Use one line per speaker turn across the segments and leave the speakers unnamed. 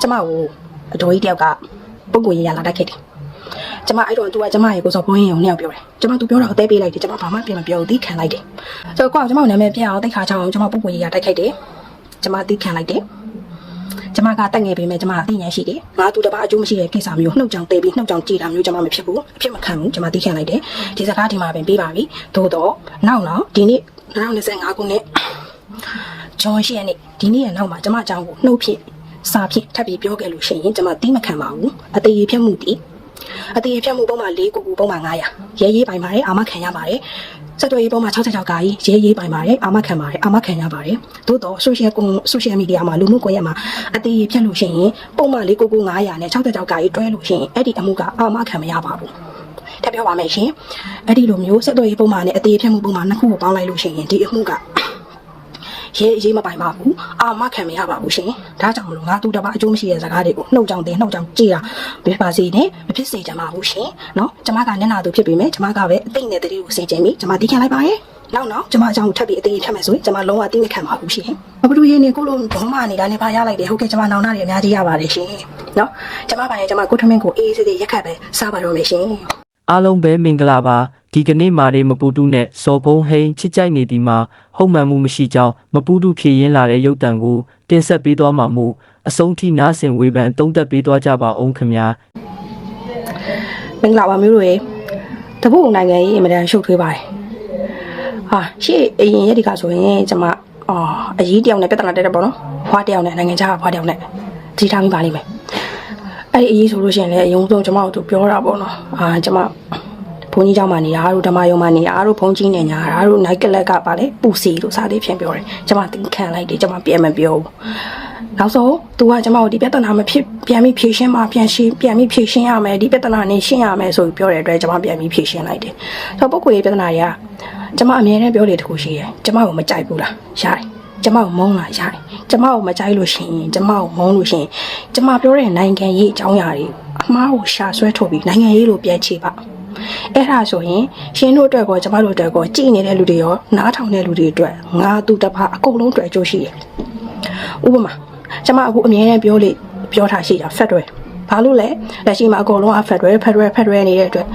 ကျမကိုအတော်ကြီးတယောက်ကပုံကိုရရလာတိုက်ခဲ့တယ်ကျမအဲ့တော့ तू ကကျမရဲ့ကိုစော်ဘွင်းရင်ကိုနှစ်ယောက်ပြောတယ်ကျမ तू ပြောတာကိုတဲပေးလိုက်တယ်ကျမဘာမှပြင်မပြောဘူးသီးခံလိုက်တယ်ဆိုတော့ကိုကကျမကိုနာမည်ပြအောင်တိတ်ခါချောင်းကျမပုံကိုရရတိုက်ခိုက်တယ်ကျမသီးခံလိုက်တယ်ကျမကတက်ငယ်ပေးမယ်ကျမအသိဉာဏ်ရှိတယ်ငါသူတပားအကျိုးမရှိတဲ့ကိစ္စမျိုးနှုတ်ကြောင်တေးပြီးနှုတ်ကြောင်ကြည်တာမျိုးကျမမဖြစ်ဘူးအဖြစ်မခံဘူးကျမသီးခံလိုက်တယ်ဒီစကားဒီမှာပင်ပေးပါပြီသို့တော့နောက်တော့ဒီနေ့2025ခုနှစ်ဂျွန်ရှိရနေ့ဒီနေ့ရနောက်မှာကျမအကြောင်းကိုနှုတ်ဖြစ် စာဖြစ်ထပ်ပြီးပြောခဲ့လို့ရှိရင်ကျမတီးမခံပါဘူးအသေးရဖြတ်မှုတီးအသေးရဖြတ်မှုပုံမှန်၄ကိုကိုပုံမှန်900ရဲရေးပိုင်ပါတယ်အာမခံရပါတယ်စက်တော်ရေးပုံမှန်66ကာကြီးရဲရေးပိုင်ပါတယ်အာမခံပါတယ်အာမခံရပါတယ်သို့တော့ social ကွန် social media မှာလူမှုကွန်ရက်မှာအသေးရဖြတ်လို့ရှိရင်ပုံမှန်၄ကိုကို900နဲ့66ကာကြီးတွဲလို့ရှိရင်အဲ့ဒီအမှုကအာမခံမရပါဘူးထပ်ပြောပါမယ်ရှင်အဲ့ဒီလိုမျိုးစက်တော်ရေးပုံမှန်နဲ့အသေးရဖြတ်မှုပုံမှန်နှစ်ခုကိုပေါင်းလိုက်လို့ရှိရင်ဒီအမှုက ရဲအရေးမပိုင်ပါဘူးအာမခံမရပါဘူးရှင်ဒါကြောင့်မလို့ငါသူတပါအကျိုးမရှိတဲ့စကားတွေကိုနှုတ်ကြောင်တင်နှုတ်ကြောင်ကြည်တာဘယ်ပါစေနဲ့မဖြစ်စေချင်ပါဘူးရှင်နော်ကျမကမျက်နှာသူဖြစ်ပေမဲ့ကျမကပဲအသိနဲ့တတိကိုစင်ကြင်ပြီးကျမတီးခံလိုက်ပါရဲ့နောက်နောက်ကျမအကြောင်းကိုထပ်ပြီးအသိဖြတ်မယ်ဆိုရင်ကျမလုံးဝတိမခံပါဘူးရှင်ဘဘလူရင်းနေကိုလိုဘောမနေတာလည်းပါရလိုက်တယ်ဟုတ်ကဲ့ကျမနောင်နာတွေအများကြီးရပါတယ်ရှင်နော်ကျမပါရင်ကျမကိုထမင်းကိုအေးအေးဆေးဆေးရက်ခတ်ပဲစားပါတော့မယ်ရှင်
အားလုံးပဲမင်္ဂလာပါဒီကနေ့မာရီမပူတူနဲ့စော်ဘုံဟိန်းချစ်ကြိုက်နေဒီမှာဟုတ်မှန်မှုမရှိကြောင်းမပူတူဖြည့်ရင်းလာတဲ့ရုပ်တံကိုတင်ဆက်ပေးသွားမှာမို့အဆုံးထိနားဆင်ဝေဖန်တုံးသက်ပေးသွားကြပါအောင်ခင်ဗျာ
မင်္ဂလာပါမျိုးတို့ရေတပုတ်နိုင်ငံကြီးအင်မတန်ရှုပ်ထွေးပါတယ်ဟာရှေ့အရင်ရက်ဒီကဆိုရင်ကျွန်မအော်အကြီးတယောက်နဲ့ပြဿနာတက်တယ်ပေါ့နော်ဖွားတယောက်နဲ့နိုင်ငံခြားကဖွားတယောက်နဲ့ဒီထားမိပါလိမ့်မယ် အဲ့ဒီအကြီးဆိုလို့ရှိရင်လည်းအယုံဆုံးကျွန်မတို့ပြောတာပေါ့နော်အာကျွန်မဘုန်းကြီးကျောင်းမှာနေတာတို့ဓမ္မယုံမှာနေတာတို့ဘုန်းကြီးနေညာတာတို့နိုက်ကလက်ကပါလေပူစီတို့စသည်ဖြင့်ပြောတယ်ကျွန်မတင်ခံလိုက်တယ်ကျွန်မပြန်မပြောဘူးနောက်ဆုံး तू ကကျမတို့ဒီပြဿနာမဖြစ်ပြန်ပြီးဖြေရှင်းမှပြန်ရှင်းပြန်ပြီးဖြေရှင်းရမယ်ဒီပြဿနာနဲ့ရှင်းရမယ်ဆိုပြီးပြောတဲ့အတွက်ကျမပြန်ပြီးဖြေရှင်းလိုက်တယ်။ဆိုတော့ပုဂ္ဂိုလ်ရေးပြဿနာတွေကကျမအမြဲတမ်းပြောလေတခုရှိတယ်။ကျမကိုမကြိုက်ဘူးလား။ရတယ်။ ကျမကိုမုန်းလားရတယ်။ကျမကိုမကြိုက်လို့ရှိရင်ကျမကိုမုန်းလို့ရှိရင်ကျမပြောတဲ့နိုင်ငံရေးအကြောင်းအရာတွေအမှားကိုရှာဆွဲထုတ်ပြီးနိုင်ငံရေးလိုပြန်ချေပါ။အဲ့ဒါဆိုရင်ရှင်တို့အတွက်ကောကျမတို့အတွက်ကောကြည်နေတဲ့လူတွေရောနားထောင်တဲ့လူတွေအတွက်ငါသူတစ်ဖက်အကုန်လုံးအတွက်အကျိုးရှိတယ်။ဥပမာကျမအခုအမြဲတမ်းပြောလေပြောထားရှိတာ Federal ဘာလို့လဲလက်ရှိမှာအကုန်လုံးက Federal Federal Federal နေတဲ့အတွက်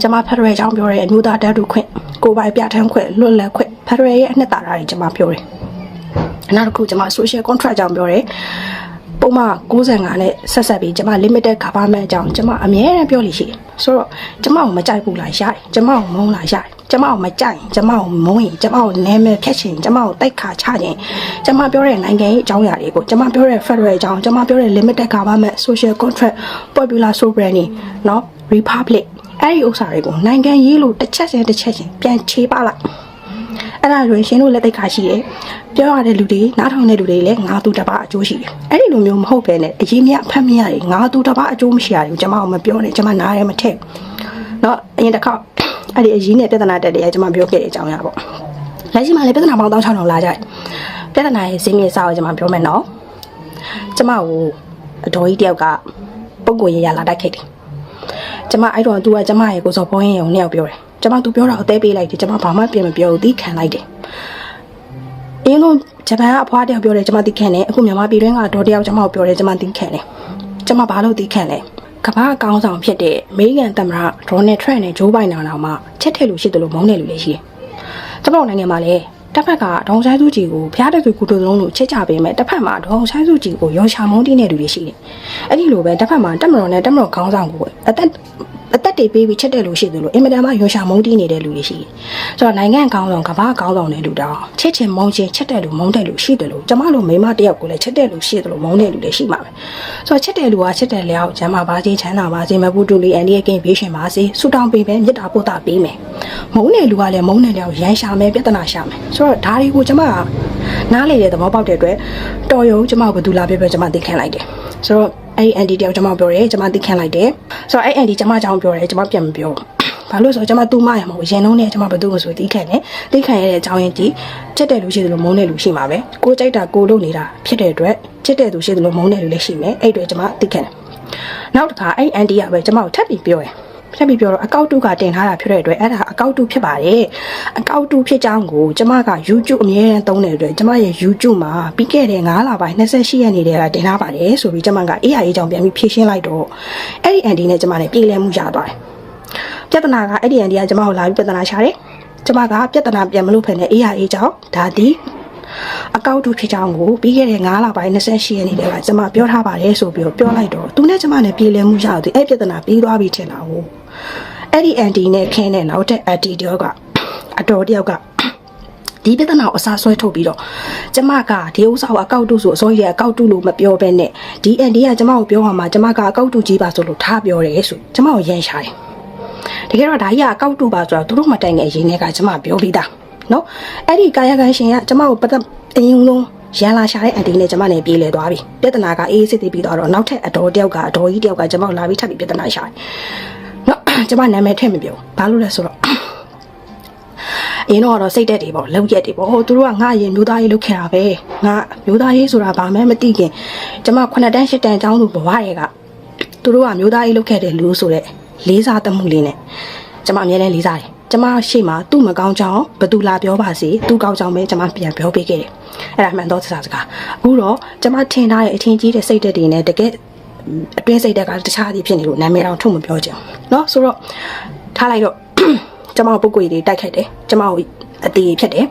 ကျမ Federal အကြောင်းပြောတယ်အမျိုးသားတန်းတူခွင့်ကိုယ်ပိုင်ပြဋ္ဌာန်းခွင့်လွတ်လပ်ခွင့် Federal ရဲ့အနှစ်သာရတွေကျမပြောတယ် နောက်တစ်ခုကျမ social contract အကြောင်းပြောတယ်ပုံမှန်65နဲ့ဆက်ဆက်ပြီးကျမ limited government အကြောင်းကျမအမြဲတမ်းပြောလို့ရှိတယ်ဆိုတော့ကျမကိုမကြိုက်ဘူးလားရတယ်ကျမကိုမုန်းလားရတယ်ကျမကိုမကြိုက်ရင်ကျမကိုမုန်းရင်ကျမကိုနာမည်ဖြတ်ချင်ကျမကိုတိုက်ခါချခြင်းကျမပြောတဲ့နိုင်ငံရေးအကြောင်းအရာတွေကိုကျမပြောတဲ့ federal အကြောင်းကျမပြောတဲ့ limited government social contract popular sovereignty เนาะ republic အဲ့ဒီဥစ္စာတွေကိုနိုင်ငံရေးလို့တစ်ချက်ချင်းတစ်ချက်ချင်းပြန်ခြေပလိုက် အဲ့ဒါဆိုရင်ရှင်တို့လက်သိက္ခာရှိတယ်ပြောရတဲ့လူတွေနားထောင်တဲ့လူတွေလည်းငါသူတစ်ပါးအကျိုးရှိတယ်အဲ့ဒီလိုမျိုးမဟုတ်ပဲနဲ့အရေးမြဖတ်မရတယ်ငါသူတစ်ပါးအကျိုးမရှိရတယ်ကျွန်မကမပြောနဲ့ကျွန်မနားရဲမထက်နော်အရင်တစ်ခေါက်အဲ့ဒီအရေးနဲ့ပြဿနာတက်တယ်ကျွန်မပြောခဲ့တဲ့အကြောင်းရပေါ့လက်ရှိမှာလည်းပြဿနာပေါင်း1600လာကြတယ်ပြဿနာရဲ့ဈေးမြေစာကိုကျွန်မပြောမယ်နော်ကျွန်မကိုအတော်ကြီးတယောက်ကပုံကိုရရလာတိုက်ခဲ့တယ်ကျွန်မအဲ့တော့သူကကျွန်မရဲ့ကိုစော်ဘုန်းရင်ကိုနှစ်ယောက်ပြောတယ် ကျွန်မ तू ပြောတာကိုတဲပေးလိုက်တယ်ကျွန်မဘာမှပြင်မပြောဘူးသီးခံလိုက်တယ်အင်းတို့ဂျပန်ကအဖွားတယောက်ပြောတယ်ကျွန်မသိခံတယ်အခုမြန်မာပြည်တွင်းကဒေါ်တယောက်ကျွန်မကိုပြောတယ်ကျွန်မသိခံတယ်ကျွန်မဘာလို့သိခံလဲကမ္ဘာအကောင်းဆောင်ဖြစ်တဲ့အမေရိကန်သမ္မတဒေါ်နယ်ထရန့်နဲ့ဂျိုးဘိုင်ဒန်တော်မှချက်ထည့်လို့ရှိတယ်လို့မုန်းတယ်လို့လည်းရှိတယ်ကျွန်တော်နိုင်ငံမှာလည်းတစ်ဖက်ကဒေါန်ဆိုင်စုကြည်ကိုဖျားတဲ့သူကုတုလုံးလို့ချက်ကြပေးမယ်တစ်ဖက်မှာဒေါန်ဆိုင်စုကြည်ကိုရောရှာမုန်းတင်းတဲ့လူတွေရှိတယ်အဲ့ဒီလိုပဲတစ်ဖက်မှာတက်မတော်နဲ့တက်မတော်ခေါင်းဆောင်ကိုအသက် အသက်တွေပေးပြီးချက်တဲ့လူရှိတယ်လို့အင်မတန်မှရောရှာမုန်းတင်းနေတဲ့လူတွေရှိတယ်ဆိုတော့နိုင်ငံကောင်းဆောင်ကမ္ဘာကောင်းဆောင်တဲ့လူတောင်ချက်ချင်မုန်းချင်ချက်တဲ့လူမုန်းတဲ့လူရှိတယ်လို့ကျမတို့မိမတယောက်ကိုလည်းချက်တဲ့လူရှိတယ်လို့မုန်းတဲ့လူတွေရှိမှာပဲဆိုတော့ချက်တဲ့လူကချက်တဲ့လျောက်ကျမ်းမာပါစေချမ်းသာပါစေမပူတူလီအန်ဒီရဲ့ကင်းဘေးရှင်ပါစေဆူတောင်းပေးမယ်မေတ္တာပို့တာပေးမယ်မုန်းတဲ့လူကလည်းမုန်းတဲ့လျောက်ရန်ရှာမယ်ပြဿနာရှာမယ်ဆိုတော့ဒါတွေကိုကျမကနားလေတဲ့သဘောပေါက်တဲ့အတွက်တော်ရုံကျမကိုဘယ်သူလာပြပြကျမသိခံလိုက်တယ်ဆိုတော့ အဲ့ဒီအန်ဒီတယောက်ကျမပြောတယ်ကျမသိခံလိုက်တယ်ဆိုတော့အဲ့အန်ဒီကျမကြောင်းပြောတယ်ကျမပြန်မပြောဘူးဘာလို့လဲဆိုတော့ကျွန်မတူမရမဟုတ်ရင်လုံးနဲ့ကျွန်မဘယ်သူ့ကိုဆိုတီးခံတယ်တီးခံရတဲ့အကြောင်းရင်းကြီးချက်တဲ့လူရှိသလိုမုန်းတဲ့လူရှိမှာပဲကိုကြိုက်တာကိုလုပ်နေတာဖြစ်တဲ့အတွက်ချက်တဲ့သူရှိသလိုမုန်းတဲ့လူလည်းရှိမယ်အဲ့အတွက်ကျွန်မတီးခံတယ်နောက်တစ်ခါအဲ့အန်တီကပဲကျွန်မကိုထပ်ပြီးပြောတယ်ဘ ဖြတ်ပြီးပြောတော့အကောက်တုကတင်ထားတာဖြစ်တဲ့အတွက်အဲ့ဒါအကောက်တုဖြစ်ပါတယ်အကောက်တုဖြစ်ကြောင်းကိုကျမက YouTube အမြဲတမ်းသုံးတဲ့အတွက်ကျမရဲ့ YouTube မှာပြီးခဲ့တဲ့9လပိုင်း28ရက်နေ့တည်းကတင်ထားပါတယ်ဆိုပြီးကျမက AI အကြောင်းပြန်ပြီးဖြည့်ရှင်းလိုက်တော့အဲ့ဒီ anti နဲ့ကျမနဲ့ပြေးလဲမှုရသွားတယ်ပြဿနာကအဲ့ဒီ anti ကကျမကိုလာပြီးပြဿနာရှာတယ်ကျမကပြဿနာပြန်မလို့ဖက်နဲ့ AI အကြောင်းဒါဒီအကောက်တုဖြစ်ကြောင်းကိုပြီးခဲ့တဲ့9လပိုင်း28ရက်နေ့တည်းကကျမပြောထားပါတယ်ဆိုပြီးတော့ပြောလိုက်တော့သူနဲ့ကျမနဲ့ပြေးလဲမှုရတော့ဒီအဲ့ပြဿနာပြီးသွားပြီထင်တာကို အဲ့ဒီအန်တီနဲ့ခင်းတဲ့နောက်တဲ့အန်တီတယောက်ကအတော်တယောက်ကဒီပြဿနာကိုအစားဆွဲထုတ်ပြီးတော့ကျမကဒီဥစ္စာကိုအကောက်တုဆိုအစိုးရအကောက်တုလို့မပြောဘဲနဲ့ဒီအန်တီကကျမကိုပြောမှာကျမကအကောက်တုကြီးပါဆိုလို့ထားပြောတယ်ဆိုကျမကိုရန်ရှာတယ်တကယ်တော့ဒါကြီးကအကောက်တုပါဆိုတော့သူတို့မတိုင်ငယ်ရင်းတွေကကျမပြောပြီးသားနော်အဲ့ဒီကာယကံရှင်ကကျမကိုပတ်သက်အရင်ဆုံးရန်လာရှာတဲ့အန်တီနဲ့ကျမနဲ့ပြေးလဲသွားပြီပြဿနာကအေးစစ်တည်ပြီးတော့နောက်ထပ်အတော်တယောက်ကအတော်ကြီးတယောက်ကကျမကိုလာပြီးထပ်ပြီးပြဿနာရှာတယ်နော် ကျမနာမည်ထည့်မပြောဘာလို့လဲဆိုတော့အရင်တော့စိတ်တက်တွေပေါ့လုံရက်တွေပေါ့ဟိုသူတို့ကငါအရင်မျိုးသားရေးလုပ်ခဲ့တာပဲငါမျိုးသားရေးဆိုတာဘာမှမသိခင်ကျမ9တန်း10တန်းအကြောင်းသူဘဝရဲ့ကသူတို့ကမျိုးသားရေးလုပ်ခဲ့တယ်လို့ဆိုတဲ့လေးစားတမှုလေးနဲ့ကျမအမြဲတမ်းလေးစားတယ်ကျမရှေ့မှာသူ့မကောင်းကြောင်းဘသူလာပြောပါစေသူ့ကောင်းကြောင်းပဲကျမပြန်ပြောပေးခဲ့တယ်အဲ့ဒါမှန်တော့စကားစကားအခုတော့ကျမထင်ထားတဲ့အထင်ကြီးတဲ့စိတ်တက်တွေနဲ့တကယ် အတွင်းစိတ်တက်ကတခြားသည်ဖြစ်နေလို့နာမည်တော့ထုတ်မပြောချင်ဘူးเนาะဆိုတော့ထားလိုက်တော့ ကျမပုတ်ကွေတွေတိုက်ခိုက်တယ်ကျမကိုအတီးဖြစ်တယ်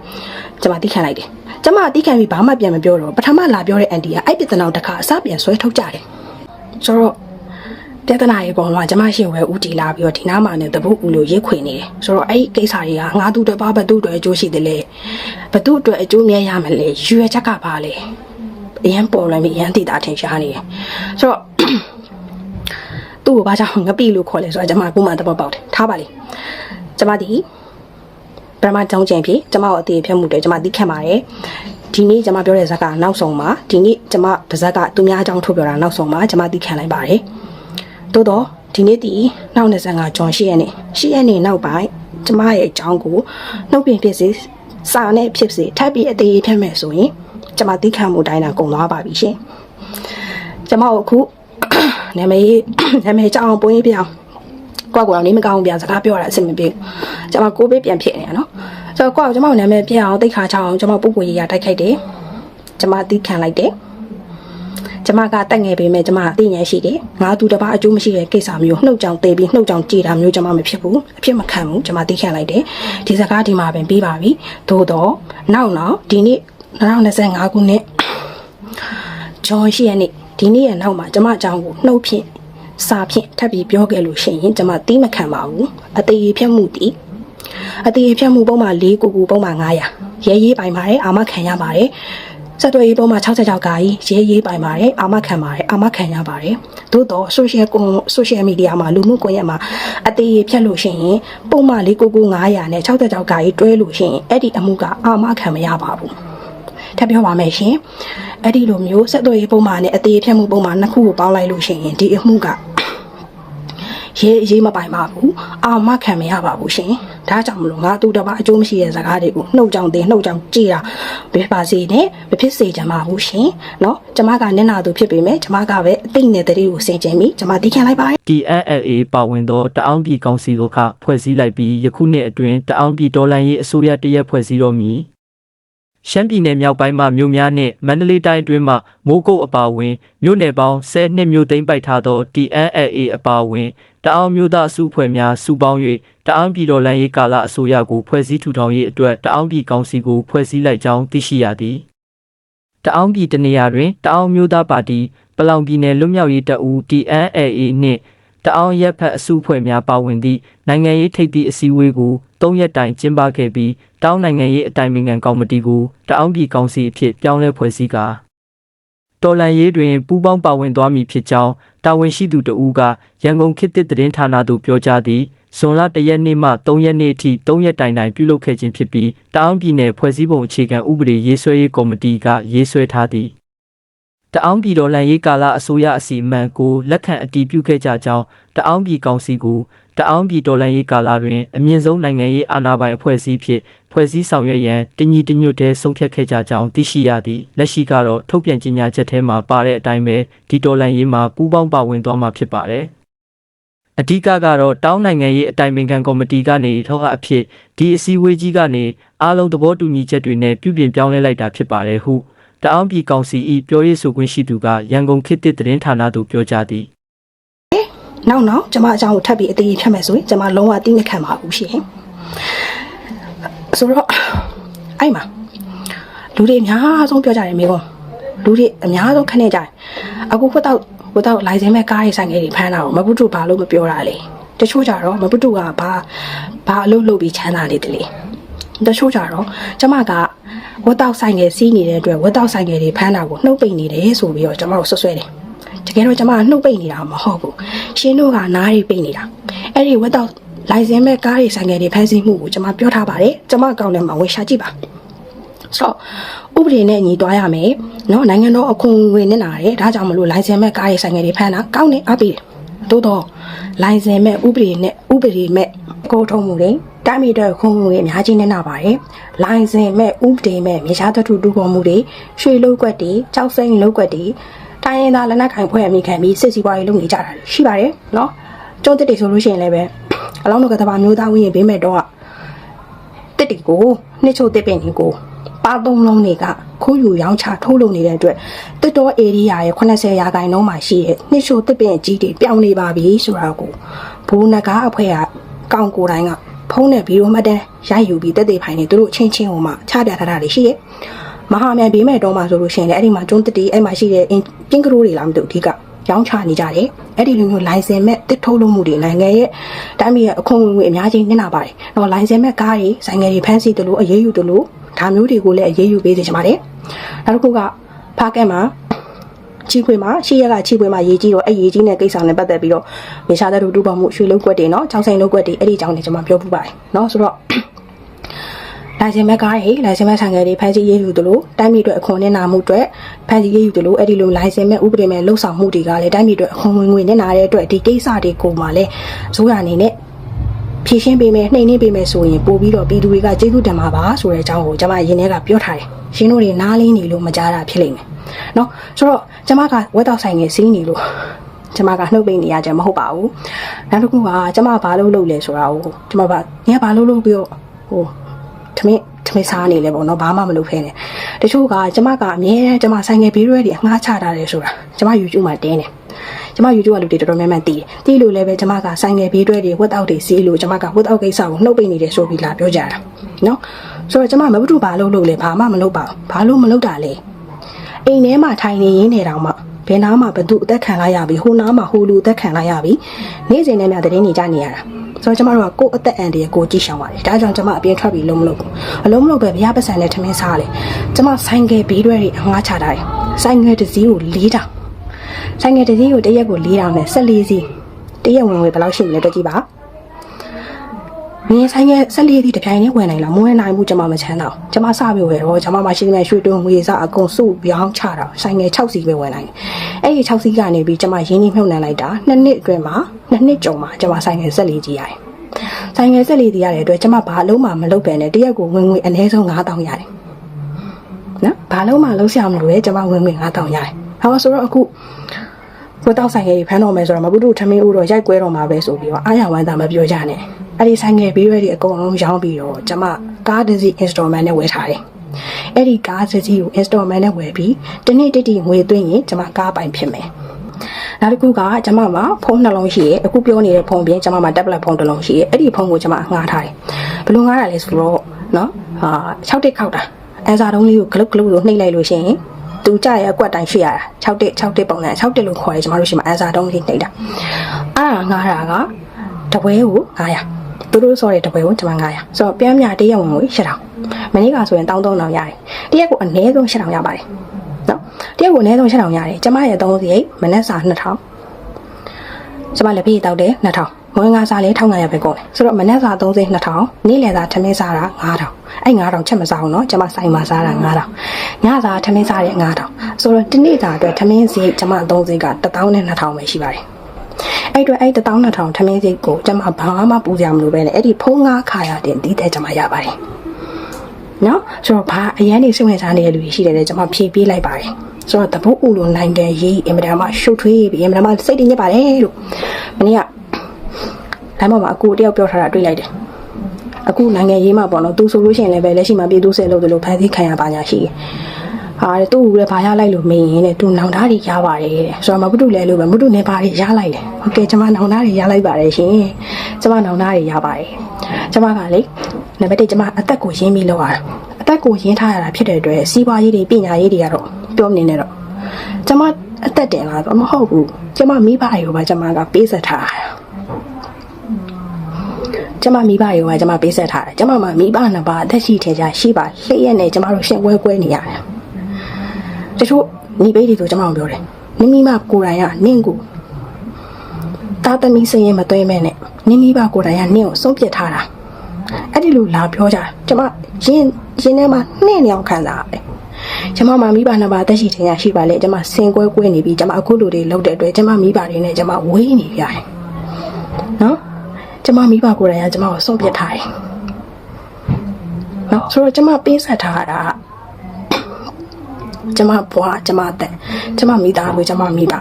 ကျမတီးခံလိုက်တယ်ကျမတီးခံပြီးဘာမှပြန်မပြောတော့ပထမလာပြောတဲ့အန်တီကအဲ့ပြဿနာကိုတစ်ခါအစပြန်ဆွဲထုတ်ကြတယ်ဆိုတော့ပြဿနာရဲ့ပုံမှာကျမရှိဝဲဦးတီလာပြီးတော့ဒီနားမှာနဲ့တပုတ်ဦးလို့ရိတ်ခွေနေတယ်ဆိုတော့အဲ့ဒီကိစ္စတွေကငါသူတစ်ပါးဘသူအတွက်အကျိုးရှိတယ်လေဘသူအတွက်အကျိုးမြတ်ရမလဲရွေချက်ကပါလေ အရန်ပေါ်လာပြီးအရန်တည်တာထင်ရှားနေတယ်ဆိုတော့သူ့ကိုဘာကြောင့်ငပိလို့ခေါ်လဲဆိုတော့ကျွန်မကမှတပတ်ပေါက်တယ်ထားပါလေကျွန်မဒီပရမတုံးချိန်ဖြစ်ကျွန်မကိုအသေးဖြတ်မှုတယ်ကျွန်မသိခံပါတယ်ဒီနေ့ကျွန်မပြောတဲ့ဇာတ်ကနောက်ဆုံးပါဒီနေ့ကျွန်မဗဇက်ကသူများအကြောင်းထုတ်ပြောတာနောက်ဆုံးပါကျွန်မသိခံလိုက်ပါတယ်သို့တော့ဒီနေ့ဒီနောက်25ဂျွန်8ရက်နေ့8ရက်နေ့နောက်ပိုင်းကျွန်မရဲ့အကြောင်းကိုနှုတ်ပင်ဖြစ်စေစာနဲ့ဖြစ်စေထပ်ပြီးအသေးဖြတ်မယ်ဆိုရင် ကျွန်မသိခံမှုတိုင်းတာကုန်သွားပါပြီရှင်ကျွန်မတို့အခုနာမည်နာမည်ကြောင်းပုံရေးပြအောင်ကိုယ့်ကိုယ်တော့နေမကောင်းဘူးပြစကားပြောတာအဆင်မပြေဘူးကျွန်မကိုဘေးပြန်ဖြစ်နေရနော်ဆိုတော့ကိုယ့်ကိုကျွန်မနာမည်ပြအောင်တိတ်ခါချအောင်ကျွန်မပုဂ္ဂိုလ်ရေးရတိုက်ခိုက်တယ်ကျွန်မသိခံလိုက်တယ်ကျွန်မကတက်ငယ်ပေမဲ့ကျွန်မအသိဉာဏ်ရှိတယ်ငါသူတစ်ပါးအကျိုးမရှိတဲ့ကိစ္စမျိုးနှုတ်ကြောင်တေးပြီးနှုတ်ကြောင်ကြည်တာမျိုးကျွန်မမဖြစ်ဘူးအဖြစ်မခံဘူးကျွန်မသိခံလိုက်တယ်ဒီစကားဒီမှာပင်ပြီးပါပြီသို့တော့နောက်နောက်ဒီနေ့ 2025ခုနှစ်ဂျွန်ရှိရက်နေ့ဒီနေ့ရဲ့နောက်မှာကျမအကြောင်းကိုနှုတ်ဖြင့်စာဖြင့်ထပ်ပြီးပြောခဲ့လို့ရှိရင်ကျမတီးမခံပါဘူးအသေးဖြတ်မှုတီးအသေးဖြတ်မှုပုံမှန်၄ကိုကူပုံမှန်900ရဲရေးပိုင်ပါတယ်အာမခံရပါတယ်စက်သွေးရေးပုံမှန်66ကာကြီးရဲရေးပိုင်ပါတယ်အာမခံပါတယ်အာမခံရပါတယ်သို့တော့ social ကွန် social media မှာလူမှုကွန်ရက်မှာအသေးဖြတ်လို့ရှိရင်ပုံမှန်၄ကိုကူ900နဲ့66ကာကြီးတွဲလို့ရှိရင်အဲ့ဒီအမှုကအာမခံမရပါဘူး ထပ်ပြောပါမယ်ရှင်အဲ့ဒီလိုမျိုးဆက်သွယ်ရေးပုံမှန်နဲ့အသေးဖြတ်မှုပုံမှန်နှစ်ခုကိုပေါင်းလိုက်လို့ရှိရင်ဒီအမှုကရေးရေးမပိုင်ပါဘူးအာမခံမရပါဘူးရှင်ဒါကြောင့်မလို့ငါသူတစ်ပါးအကျိုးမရှိတဲ့ဇာတ်ကားတွေကိုနှုတ်ကြောင်တင်နှုတ်ကြောင်ကြည်တာဘယ်ပါစေနဲ့မဖြစ်စေချင်ပါဘူးရှင်เนาะကျမကနင့်နာသူဖြစ်ပေမဲ့ကျမကပဲအသိနဲ့တတိကိုစင်ကြင်ပြီးကျမသိခံလိုက်ပါတယ်
TNLA ပါဝင်သောတအောင်းပြည်ကောင်စီတို့ကဖွဲ့စည်းလိုက်ပြီးယခုနှစ်အတွင်းတအောင်းပြည်တော်လှန်ရေးအစိုးရတရက်ဖွဲ့စည်းတော်မူ ရှမ်းပြည်နယ်မြောက်ပိုင်းမှမြို့များနှင့်မန္တလေးတိုင်းအတွင်းမှမိုးကုတ်အပါအဝင်မြို့နယ်ပေါင်း10နှစ်မြို့သိမ်းပိုက်ထားသော TNLA အပါအဝင်တအောင်းမြို့သားစုဖွဲ့များစုပေါင်း၍တအောင်းပြည်တော်လှန်ရေးကာလအစိုးရကိုဖွဲ့စည်းထူထောင်ရေးအတွက်တအောင်းပြည်ကောင်စီကိုဖွဲ့စည်းလိုက်ကြောင်းသိရှိရသည်တအောင်းပြည်တနေရာတွင်တအောင်းမျိုးသားပါတီပလောင်ပြည်နယ်လွတ်မြောက်ရေးတပ်ဦး TNLA နှင့် တအောင်းရက်ဖက်အစုအဖွဲ့များပါဝင်သည့်နိုင်ငံရေးထိပ်သည့်အစည်းအဝေးကို၃ရက်တိုင်ကျင်းပခဲ့ပြီးတအောင်းနိုင်ငံရေးအတိုင်ပင်ခံကော်မတီကိုတအောင်းပြည်ကောင်စီအဖြစ်ပြောင်းလဲဖွဲ့စည်းကာတော်လန်ရေးတွင်ပူးပေါင်းပါဝင်သွားမည်ဖြစ်ကြောင်းတာဝန်ရှိသူတဦးကရန်ကုန်ခေတ်သစ်သတင်းဌာနသို့ပြောကြားသည်ဇွန်လ၁ရက်နေ့မှ၃ရက်နေ့အထိ၃ရက်တိုင်တိုင်ပြုလုပ်ခဲ့ခြင်းဖြစ်ပြီးတအောင်းပြည်နယ်ဖွဲ့စည်းပုံအခြေခံဥပဒေရေးဆွဲရေးကော်မတီကရေးဆွဲထားသည် တအောင်းပြည်တော်လှန်ရေးကာလအစိုးရအစီအမံကိုလက်ခံအတည်ပြုခဲ့ကြကြောင်းတအောင်းပြည်ကောင်စီကိုတအောင်းပြည်တော်လှန်ရေးကာလတွင်အမြင့်ဆုံးနိုင်ငံရေးအာဏာပိုင်အဖွဲ့အစည်းဖြင့်ဖွဲ့စည်းဆောင်ရွက်ရန်တညီတညွတ်တည်းဆုံးဖြတ်ခဲ့ကြကြောင်းသိရှိရသည်လက်ရှိကတော့ထုတ်ပြန်ကြေညာချက်ထဲမှာပါတဲ့အတိုင်းပဲဒီတော်လှန်ရေးမှာပူးပေါင်းပါဝင်သွားမှာဖြစ်ပါတယ်အဓိကကတော့တောင်းနိုင်ငံရေးအတိုင်ပင်ခံကော်မတီကနေထောက်အဖြစ်ဒီအစည်းအဝေးကြီးကနေအားလုံးသဘောတူညီချက်တွေနဲ့ပြုပြင်ပြောင်းလဲလိုက်တာဖြစ်ပါတယ်ဟု တအောင်းပြည်ကောင်စီ၏ပြောရေးဆိုခွင့်ရှိသူကရန်ကုန်ခေတ်သစ်သတင်းဌာနသို့ပြောကြားသည်
နောက်နောက်ကျမအကြောင်းကိုထပ်ပြီးအသေးဖြတ်မယ်ဆိုရင်ကျမလုံးဝတိမခံပါဘူးရှင်ဆိုတော့အဲ့မှာလူတွေအများဆုံးပြောကြတယ်မိကုန်းလူတွေအများဆုံးခနဲ့ကြတယ်အခုဝတ်တော့ဝတ်တော့လိုင်စင်မဲ့ကားရေးဆိုင်ငယ်တွေဖမ်းတာကိုမပုတုဘာလို့မပြောတာလဲတချို့ကြတော့မပုတုကဘာဘာအလုပ်လုပ်ပြီးချမ်းသာနေတယ်လေတချို့ကြတော့ကျမက ဝတ်တော့ဆိုင်ငယ်စီးနေတဲ့အတွက်ဝတ်တော့ဆိုင်ငယ်တွေဖမ်းတာကိုနှုတ်ပိတ်နေတယ်ဆိုပြီးတော့ကျမတို့ဆွဆွဲတယ် တကယ်တော့ကျမကနှုတ်ပိတ်နေတာမဟုတ်ဘူးရှင်းတို့ကနားတွေပိတ်နေတာအဲ့ဒီဝက်တော့လိုင်စင်မဲ့ကားတွေဆိုင်ငယ်တွေဖမ်းဆီးမှုကိုကျမပြောထားပါတယ်ကျမအကောင့်ထဲမှာဝင်ရှာကြည့်ပါဆိုတော့ဥပဒေနဲ့ညီသွားရမယ်เนาะနိုင်ငံတော်အခွန်ငွေနဲ့နာတယ်ဒါကြောင့်မလို့လိုင်စင်မဲ့ကားတွေဆိုင်ငယ်တွေဖမ်းတာကောင်းတယ်အပ်ပြီးသို့တော့လိုင်စင်မဲ့ဥပဒေနဲ့ဥပဒေမဲ့ကိုထုံးမှုတွေ တိုင်းပြည်အတွက်ခွန်ငွေအများကြီးနဲ့နာပါတယ်လိုင်စင်မဲ့ဥပဒေမဲ့မြေရှားသတ္ထုတူပေါ်မှုတွေရွှေလုံးကွက်တွေကြောက်စိမ့်လုံးကွက်တွေတိုင်းရင်းသားလက်နက်ကိုင်ဖွဲ့အမိခံပြီးစစ်စီပွားရေးလုပ်နေကြတာရှိပါတယ်နော်ကျုံးတစ်တွေဆိုလို့ရှိရင်လည်းပဲအလောင်းတို့ကတဘာမျိုးသားဝင်းရင်ဘေးမဲ့တော့တစ်တီကိုနှစ်ချို့တစ်ပင်ဒီကိုပါသုံးလုံးတွေကခိုးယူရောင်းချထိုးလုပ်နေတဲ့အတွက်တစ်တော် area ရဲ့80ရာခိုင်နှုန်းမှာရှိတဲ့နှစ်ချို့တစ်ပင်ကြီးတွေပြောင်းနေပါပြီဆိုတာကိုဘူနဂါအဖွဲ့ကကောင်းကိုယ်တိုင်းက ဖုံးတဲ့ဗီဒီယိုမှတ်တမ်းရိုက်ယူပြီးတက်တဲ့ဖိုင်နေသူတို့ချင်းချင်းဟိုမှာချပြထားတာတွေရှိရဲ့မဟာမြန်ဘေးမဲ့တော့မှာဆိုလို့ရှိရင်လည်းအဲ့ဒီမှာကျွန်းတတီအဲ့မှာရှိတဲ့အင်ပင်းကရိုးတွေလားမသိဘူးအဓိကရောင်းချနေကြတယ်အဲ့ဒီလိုမျိုးလိုင်စင်မဲ့တစ်ထုတ်လို့မှုတွေနိုင်ငံရဲ့တိုင်းပြည်ရဲ့အခွန်ဝင်ငွေအများကြီးနစ်နာပါတယ်တော့လိုင်စင်မဲ့ကားတွေဆိုင်ငယ်တွေဖမ်းဆီးတယ်လို့အရေးယူတယ်လို့ဒါမျိုးတွေကိုလည်းအရေးယူပေးစေချင်ပါတယ်နောက်တစ်ခုကဖားကက်မှာ ချီခွေမှာရှေ့ရက်ကချီခွေမှာရေးကြီးတော့အဲ့ရေးကြီးတဲ့ကိစ္စနဲ့ပတ်သက်ပြီးတော့မြေရှားတဲ့တူတူပေါ်မှုရွှေလုံးကွက်တွေနော်ချောင်းဆိုင်လုံးကွက်တွေအဲ့ဒီအကြောင်းတွေကျွန်မပြောပြပါတယ်နော်ဆိုတော့လိုင်စင်မဲ့ကားတွေလိုင်စင်မဲ့ဆိုင်ငယ်တွေဖန်စီရေးယူသလိုတိုင်းပြည်အတွက်အခွန်နဲ့နာမှုအတွက်ဖန်စီရေးယူသလိုအဲ့ဒီလိုလိုင်စင်မဲ့ဥပဒေမဲ့လှုပ်ဆောင်မှုတွေကလည်းတိုင်းပြည်အတွက်အခွန်ဝင်ငွေနဲ့နာတဲ့အတွက်ဒီကိစ္စတွေကိုမှလည်းဇိုးရအနေနဲ့ဖြည့်ရှင်းပေးမယ်နှိမ်နှင်းပေးမယ်ဆိုရင်ပို့ပြီးတော့ပြည်သူတွေကကျေးဇူးတင်မှာပါဆိုတဲ့အကြောင်းကိုကျွန်မရင်းထဲကပြောထားတယ်ရှင်းတို့တွေနားလင်းနေလို့မကြားတာဖြစ်လိမ့်မယ်နော်ဆိုတော့ ကျွန်မကဝက်တော့ဆိုင်ငယ်စီးနေလို့ကျွန်မကနှုတ်ပိတ်နေရကြမဟုတ်ပါဘူးနောက်တစ်ခုကကျွန်မဘာလို့လုပ်လဲဆိုတာကိုကျွန်မကညဘာလို့လုပ်ပြီးတော့ဟိုထမင်းထမင်းစားနေလဲပေါ့နော်ဘာမှမလုပ်ခဲနဲ့တချို့ကကျမကအမြဲတမ်းကျမဆိုင်ငယ်ဘေးရွက်တွေအငှားချတာတယ်ဆိုတာကျမ YouTube မှာတင်းတယ်ကျမ YouTube ကလူတွေတော်တော်များများသိတယ်သိလို့လည်းပဲကျမကဆိုင်ငယ်ဘေးရွက်တွေဝတ်အောက်တွေစီးလို့ကျမကဝတ်အောက်ကိစ္စကိုနှုတ်ပိတ်နေတယ်ဆိုပြီးလာပြောကြတာနော်ဆိုတော့ကျမမဘုထုဘာလုပ်လို့လဲဘာမှမလုပ်ပါဘူးဘာလို့မလုပ်တာလဲ အိမ်ထဲမှာထိုင်နေရင်းနေတောင်မှဘယ်နားမှာဘသူအသက်ခံလိုက်ရပြီဟိုနားမှာဟိုလူအသက်ခံလိုက်ရပြီနေ့စဉ်နဲ့များသတင်းနေကြနေရတာဆိုတော့ကျမတို့ကကိုယ့်အသက်အန္တရာယ်ကိုကြည့်ရှောင်ပါတယ်ဒါကြောင့်ကျမအပြင်ထွက်ပြီးလုံးမလုပ်ဘူးအလုံးမလုပ်ပဲဘုရားပတ်စံနဲ့ထမင်းစားလေကျမဆိုင်ကယ်ဘေးတွေအငှားချတာတယ်ဆိုင်ငယ်တစ်စီးကို၄တောင်ဆိုင်ငယ်တစ်စီးကိုတစ်ရက်ကို၄တောင်နဲ့14စီးတစ်ရက်ဝင်ဝင်ဘယ်လောက်ရှိမလဲတွက်ကြည့်ပါ မြင်းဆိုင်ငယ်14စီးတစ်ပြိုင်နဲ့ဝင်နိုင်လားမဝင်နိုင်ဘူးကျမမချမ်းတော့ကျမစပြီးဝယ်တော့ကျမမရှိတဲ့ရွှေတွန်းငွေစားအကုန်စုပြောင်းချတာဆိုင်ငယ်6စီးပဲဝင်နိုင်တယ်အဲ့ဒီ6စီးကနေပြီးကျမရင်းနှီးမြှုပ်နှံလိုက်တာနှစ်နှစ်အတွင်းမှာနှစ်နှစ်ကျော်မှာကျမဆိုင်ငယ်14ကြီးရတယ်ဆိုင်ငယ်ဆက်လေးတည်ရတဲ့အတွက်ကျမဘာလုံးမှမလုပ်ပဲနဲ့တရက်ကိုဝင်ငွေအနည်းဆုံး9000ရတယ်နော်ဘာလုံးမှလုံးဆရာမလို့လေကျမဝင်ငွေ9000ရတယ်ဟောဆိုတော့အခု ဘုတောက်ဆိုင်ငယ်ကြီးဖမ်းတော့မယ်ဆိုတော့မပုတုထမင်းဦးတော့ရိုက်ကွဲတော့မှာပဲဆိုပြီးတော့အားရဝမ်းသာမပြောကြနဲ့အဲ့ဒီဆိုင်ငယ်ဘေးရွက်တွေအကုန်လုံးရောင်းပြီးတော့ကျမကားတစ်စီး installment နဲ့ဝယ်ထားတယ်အဲ့ဒီကားတစ်စီးကို installment နဲ့ဝယ်ပြီးတနေ့တိတိငွေသွင်းရင်ကျမကားပိုင်ဖြစ်မယ်နောက်တစ်ခုကကျမမှာဖုန်းနှလုံးရှိရဲအခုပြောနေတဲ့ဖုန်းပြင်ကျမမှာ tablet ဖုန်းတစ်လုံးရှိရဲအဲ့ဒီဖုန်းကိုကျမငှားထားတယ်ဘယ်လိုငှားတာလဲဆိုတော့နော်ဟာ6တက်ခောက်တာအန်စာတုံးလေးကိုဂလုတ်ဂလုတ်လို့နှိပ်လိုက်လို့ရှိရင် သူကြရဲ့အကွက်တိုင်းရှိရတာ6တက်6တက်ပုံစံ6တက်လို့ခေါ်တယ်ကျမတို့ရှိမှာအန်စာတုံးလေးနှိပ်တာအဲ့ဒါငှားတာကတပွဲကို900သူတို့ဆိုတဲ့တပွဲကိုကျမ900ဆိုတော့ပြန်မြတရက်ဝင်ကို8000မနေ့ကဆိုရင်1300ရတယ်တရက်ကိုအနည်းဆုံး8000ရပါတယ်နော်တရက်ကိုအနည်းဆုံး8000ရတယ်ကျမရဲ့3စီရိတ်မနေ့စာ2000ကျမလက်ပြည့်တောက်တယ်2000 မွေးငါစားလဲ1500ပဲကုန်တယ်ဆိုတော့မနက်စာ30 2000နေ့လယ်စာထမင်းစားတာ9000အဲ့9000ချက်မစားဘူးเนาะကျမဆိုင်မှာစားတာ9000ညစာထမင်းစားတဲ့9000ဆိုတော့ဒီနေ့စာအတွက်ထမင်းစီကျမအသုံးစီက1000နဲ့2000ပဲရှိပါတယ်အဲ့အတွက်အဲ့1000 2000ထမင်းစီကိုကျမဘာမှပူကြမလို့ပဲနဲ့အဲ့ဒီဖုံးငါခါရတဲ့ဒီတဲ့ကျမရပါတယ်နော်ဆိုတော့ဘာအရန်နေစိတ်ဝင်စားနေတဲ့လူတွေရှိတယ်လေကျွန်မဖြေပေးလိုက်ပါတယ်ဆိုတော့တပုတ်ဦးလိုနိုင်တဲ့ရေးအင်မတန်မှရှုပ်ထွေးပြီးအင်မတန်မှစိတ်တည်ညစ်ပါတယ်လို့မနေ့က ဒါမှမဟုတ်အကူတယောက်ပြောထားတာတွေ့လိုက်တယ်အခုနိုင်ငံရေးမှာပေါ့နော်သူဆိုလို့ရှိရင်လည်းပဲလက်ရှိမှာပြည်သူစစ်လို့လို့ဖန်ဆီးခံရပါညာရှိတယ်ဟာတဲ့သူ့ဦးလည်းဘာရလိုက်လို့မေးရင်တဲ့သူနောင်သားတွေရပါတယ်တဲ့ဆိုတော့မပုတုလည်းလို့ပဲမပုတုနဲ့ဘာတွေရလိုက်တယ်ဟုတ်ကဲ့ကျွန်မနောင်သားတွေရလိုက်ပါတယ်ရှင်ကျွန်မနောင်သားတွေရပါတယ်ကျွန်မကလေနံပါတ်1ကျွန်မအသက်ကိုရင်းပြီးလောက်ရတာအသက်ကိုရင်းထားရတာဖြစ်တဲ့အတွက်စီးပွားရေးတွေပညာရေးတွေကတော့ပြောမနေနဲ့တော့ကျွန်မအသက်တင်လာတော့မဟုတ်ဘူးကျွန်မမိဘတွေကိုပါကျွန်မကပေးဆက်ထားတာ ကျမမိဘရောကကျမပေးဆက်ထားတယ်ကျမမှာမိဘနှစ်ပါးအသက်ရှိထဲကြရှိပါလျှက်ရက်နဲ့ကျမတို့ရှင်ကွဲကွဲနေရတယ်တချို့ညီပေးတွေဆိုကျမတို့ပြောတယ်နိမိမကိုယ်တိုင်ကနင့်ကိုတာသမီစရင်မသွဲမဲနဲ့နိမိဘကိုယ်တိုင်ကနင့်ကိုဆုံးဖြတ်ထားတာအဲ့ဒီလိုလာပြောကြတယ်ကျမရင်ရင်ထဲမှာနှင်းနေအောင်ခံစားရတယ်ကျမမှာမိဘနှစ်ပါးအသက်ရှိထဲကြရှိပါလေကျမစင်ကွဲကွဲနေပြီကျမအခုလိုတွေလုပ်တဲ့အတွက်ကျမမိဘတွေနဲ့ကျမဝေးနေပြရတယ်နော် ကျမမိဘကိုယ်တိုင်ကကျမကိုဆုံးပြစ်ထားတယ်။နော်ဆိုတော့ကျမပေးဆက်ထားတာကကျမဘွားကျမတဲ့ကျမမိသားစုကျမမိဘဒါ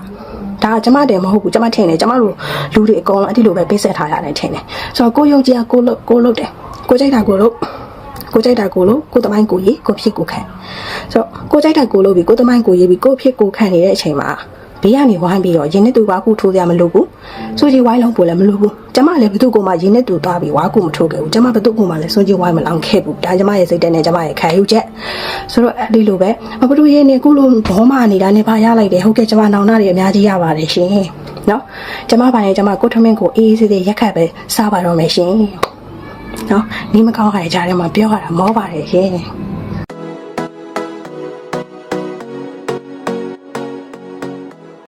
ကကျမတည်းမဟုတ်ဘူးကျမထင်တယ်ကျမတို့လူတွေအကုန်လုံးအဲ့ဒီလိုပဲပေးဆက်ထားရတယ်ထင်တယ်ဆိုတော့ကိုယုံကြည်ကကိုလို့ကိုလို့တယ်ကိုကြိုက်တာကိုလို့ကိုကြိုက်တာကိုလို့ကိုတမိုင်းကိုရေးကိုဖြစ်ကိုခံဆိုတော့ကိုကြိုက်တာကိုလို့ပြီးကိုတမိုင်းကိုရေးပြီးကိုဖြစ်ကိုခံနေတဲ့အချိန်မှာ ဘေးကနေဝိုင်းပြီးတော့ရင်းနဲ့သူဝါကူထိုးရမလို့ဘူးဆိုကြီးဝိုင်းလုံးပို့လည်းမလို့ဘူးကျမလည်းဘသူ့ကိုမှရင်းနဲ့သူသွားပြီးဝါကူမထိုးခဲ့ဘူးကျမဘသူ့ကိုမှလည်းစွန့်ကြီးဝိုင်းမလောင်ခဲ့ဘူးဒါကျမရဲ့စိတ်ထဲနဲ့ကျမရဲ့ခံယူချက်ဆိုတော့အဲ့ဒီလိုပဲအဘသူရဲ့နေကုလို့ဘောမနေတာနေပါရလိုက်တယ်ဟုတ်ကဲ့ကျမနောင်နာတွေအများကြီးရပါတယ်ရှင်နော်ကျမပိုင်းရဲ့ကျမကိုထမင်းကိုအေးအေးဆေးဆေးရက်ခတ်ပဲစားပါတော့မယ်ရှင်နော်နေမကောင်းရတဲ့ကြားထဲမှာပြောရတာမောပါတယ်ရှင်